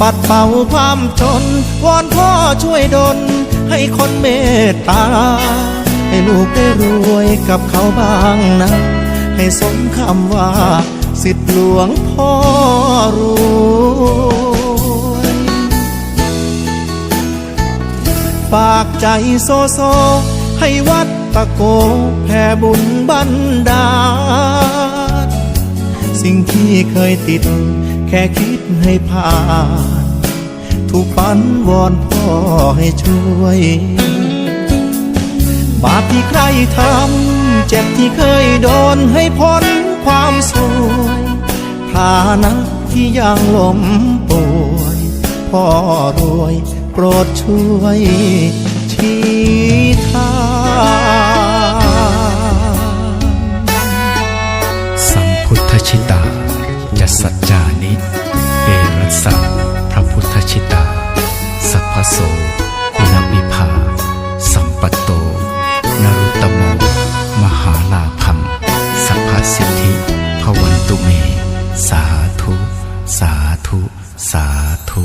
ปัดเป่าความจน วอนพ่อช่วยดล ให้คนเมตตา ให้ลูกได้รวยกับเขาบ้างนะ ให้สมคำว่า สิทธิหลวงพ่อรวยฝากใจโซโซ ให้วัดตะโกแผ่บุญบันดาลสิ่งที่เคยติด แค่คิดให้ผ่าน ถูกฝันวอนพ่อให้ช่วย บาปที่ใครทำ เจ็บที่เคยโดนให้พ้นความสวยฐานะที่ยังล้มป่วยพ่อรวยโปรดช่วยชี้ทาง ปัตโต นรุตตโม มหาลาภัมสัพพสิทธิพวันตุเม สาธุ สาธุ สาธุ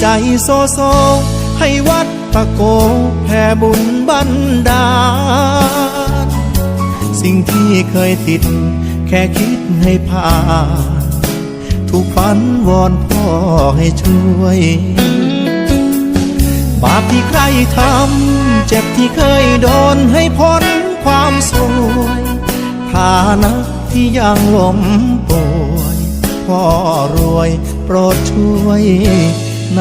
ใจโซโซ ให้วัดตะโกแผ่บุญบันดาลสิ่งที่เคยติด แค่คิดให้ผ่านถูกฝันวอนพ่อให้ช่วย บาปที่ใครทำ เจ็บที่เคยโดนให้พ้นความสวยฐานะที่ยังล้มป่วยพ่อรวยโปรดช่วย น